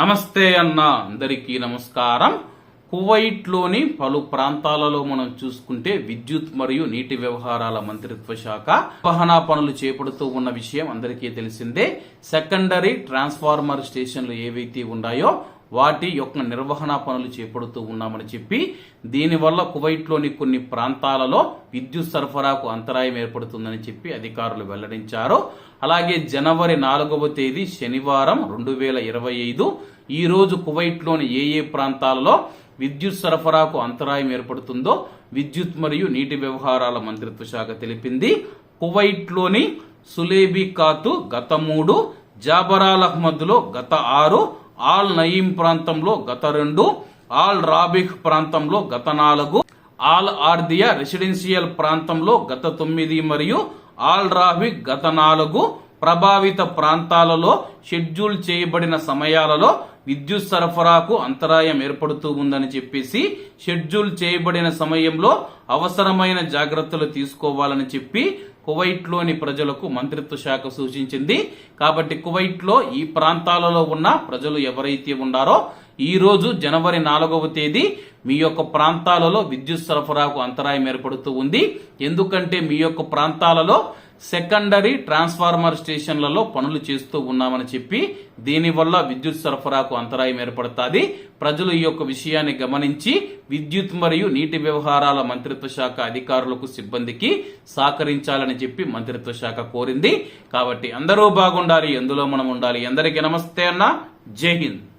నమస్తే అన్న అందరికీ నమస్కారం. కువైట్లోని పలు ప్రాంతాలలో మనం చూసుకుంటే విద్యుత్ మరియు నీటి వ్యవహారాల మంత్రిత్వ శాఖ నిర్వహణ పనులు చేపడుతూ ఉన్న విషయం అందరికీ తెలిసిందే. సెకండరీ ట్రాన్స్ఫార్మర్ స్టేషన్లు ఏవైతే ఉన్నాయో వాటి యొక్క నిర్వహణ పనులు చేపడుతూ ఉన్నామని చెప్పి దీనివల్ల కువైట్లోని కొన్ని ప్రాంతాలలో విద్యుత్ సరఫరాకు అంతరాయం ఏర్పడుతుందని చెప్పి అధికారులు వెల్లడించారు. అలాగే జనవరి నాలుగవ తేదీ శనివారం రెండు వేల ఇరవై ఐదు ఈరోజు కువైట్లోని ఏ ఏ ప్రాంతాలలో విద్యుత్ సరఫరాకు అంతరాయం ఏర్పడుతుందో విద్యుత్ మరియు నీటి వ్యవహారాల మంత్రిత్వ శాఖ తెలిపింది. కువైట్లోని సులేబికాతు గత మూడు జాబరాల్ అహ్మద్లో గత ఆరు ఆల్ నయీం ప్రాంతంలో గత రెండు ఆల్ రాబిహ్ ప్రాంతంలో గత నాలుగు ఆల్ ఆర్దియా రెసిడెన్షియల్ ప్రాంతంలో గత తొమ్మిది మరియు ఆల్ రాబిహ్ గత నాలుగు ప్రభావిత ప్రాంతాలలో షెడ్యూల్ చేయబడిన సమయాలలో విద్యుత్ సరఫరాకు అంతరాయం ఏర్పడుతూ ఉందని చెప్పేసి షెడ్యూల్ చేయబడిన సమయంలో అవసరమైన జాగ్రత్తలు తీసుకోవాలని చెప్పి కువైట్లోని ప్రజలకు మంత్రిత్వ శాఖ సూచించింది. కాబట్టి కువైట్లో ఈ ప్రాంతాలలో ఉన్న ప్రజలు ఎవరైతే ఉన్నారో ఈరోజు జనవరి నాలుగవ తేదీ మీ యొక్క ప్రాంతాలలో విద్యుత్ సరఫరాకు అంతరాయం ఏర్పడుతూ ఉంది. ఎందుకంటే మీ యొక్క ప్రాంతాలలో సెకండరీ ట్రాన్స్ఫార్మర్ స్టేషన్లలో పనులు చేస్తూ ఉన్నామని చెప్పి దీనివల్ల విద్యుత్ సరఫరాకు అంతరాయం ఏర్పడుతుంది. ప్రజలు ఈ యొక్క విషయాన్ని గమనించి విద్యుత్ మరియు నీటి వ్యవహారాల మంత్రిత్వ శాఖ అధికారులకు సిబ్బందికి సహకరించాలని చెప్పి మంత్రిత్వ శాఖ కోరింది. కాబట్టి అందరూ బాగుండాలి ఎందులో మనం ఉండాలి. అందరికీ నమస్తే అన్న. జై హింద్.